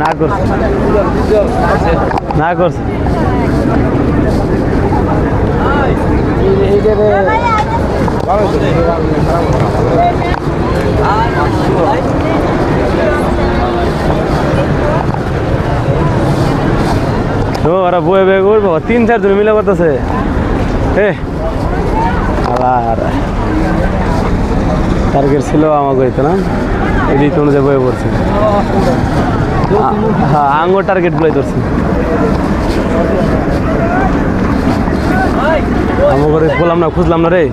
না করছে। না করছে। ও ওরা বয়ে বয়ে করব, তিন চার জন মিলে করতেছে। এ, আবার টার্গেট ছিল আমাকে হইতো না? এদিক অনুযায়ী বয়ে পড়ছে। হ্যাঁ আঙ্গুর টার্গেট গুলোই ধরছে। আমাকে বললাম না, খুঁজলাম না রে।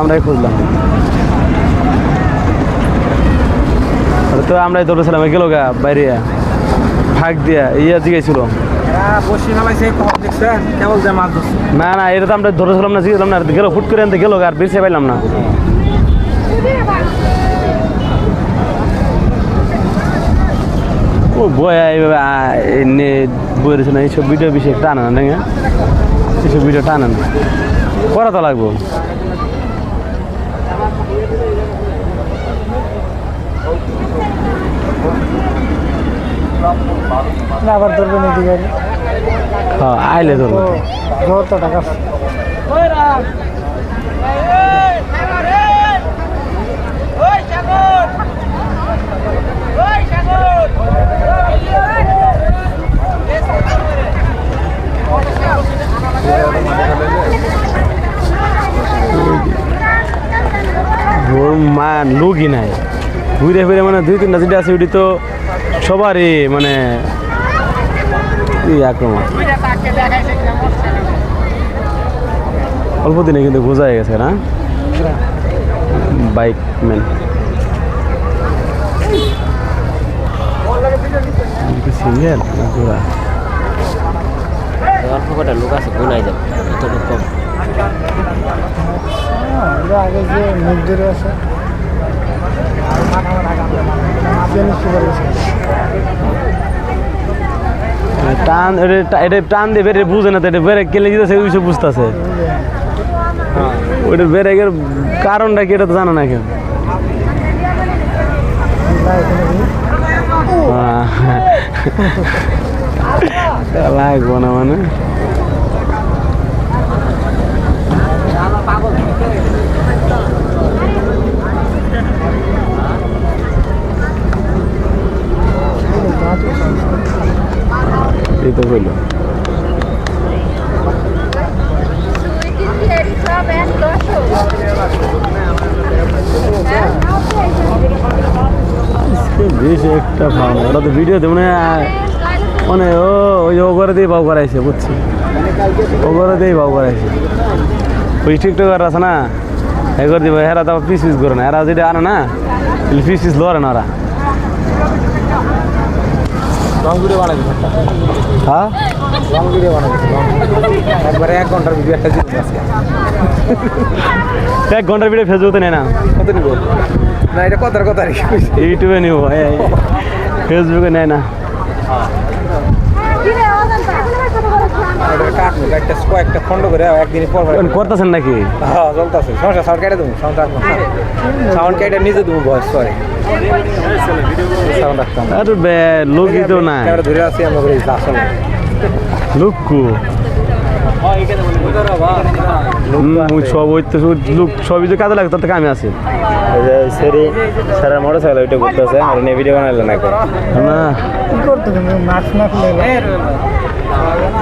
আমরাই খুঁজলাম। তো আমরাই দৌড়েছিলাম গেল গা, বাইরে ফাঁক দিয়া, ইয়া ধরছে না না, এটা তো আমরা ধরেছিলাম না জিগেছিলাম না, গেল ফুট করে আনতে গেল আর বেঁচে পাইলাম না। ও বয়া এইভাবে আ- এনে বই রয়েছে না এইসব ভিডিও বেশি টানে না দেখে এইসব ভিডিও টানে না। করা তো লাগবো। আবার ধরবেন এদিকে হ্যাঁ আইলে ধরবো। টাকা ওর মা লোকই নাই। ঘুরে ফিরে মানে দুই তিনটা যেটা আছে ওটি তো সবারই মানে আক্রমণ। অল্প দিনে কিন্তু বোঝা হয়ে গেছে না? Bike man. সিঙ্গেল না অল্প কটা লোক আছে গুনাই যাবে এতটুকু কম। আগে যে মুখ ধরে আছে। টান, এটা টান দিয়ে বেড়ে বুঝে না তো, এটা বেড়ে কেলে দিতেছে ওই সব বুঝতেছে। ওইটা গেলে কারণটা কি এটা তো জানো না কেউ। লাগবো না মানে। এই তো হইল একটা ফার্ম ওরা তো ভিডিও দেবো না মানে ও, ওই ও করে দিয়ে বাউ করাইছে, বুঝছি। ও করে দিয়ে বাউ করাইছে। ওই টিকটকার আছে না, এ করে দিব হেরা তো পিস পিস করে না, এরা যেটা আনে না পিস পিস লড়ে না ওরা। হ্যাঁ? রংপুরে বানাবি একবারে এক ঘণ্টার ভিডিও একটা জিনিস আছে। এক ঘণ্টার ভিডিও ফেসবুকে নেয় না। কত নিব? না এটা কথার কথা আর ইউটিউবে নিব ফেসবুকে নেয় না। এটা কাটবো একটা কয়েকটা খন্ড করে একদিন পর করতেছেন নাকি? হ্যাঁ চলতেছে। সমস্যা সাউন্ড কেটে দেবো সাউন্ড রাখব। সাউন্ড কেটে নিজে দেবো ভয়েস সরি আর বে লোকই তো না ক্যামেরা ধরে আছি আমরা করে আসলে লুকু। সব ওই তো সবই যে কাজে লাগে তাতে কামে আছে। সেরি সারা মোটর সাইকেল ওইটা করতেছে আর নিয়ে ভিডিও বানাইলো না না। কি করতে তুমি? মাস্ক না খুলে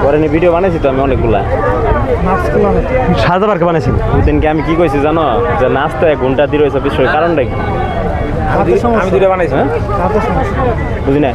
পরে নিয়ে ভিডিও বানাইছি তো আমি অনেকগুলা। পার্কে আমি কি কইছি জানো? যে নাচতে এক ঘণ্টা দিয়ে রয়েছে বিষয় কারণটা কি? আমি দুটো বানাইছি। হ্যাঁ? বুঝি না?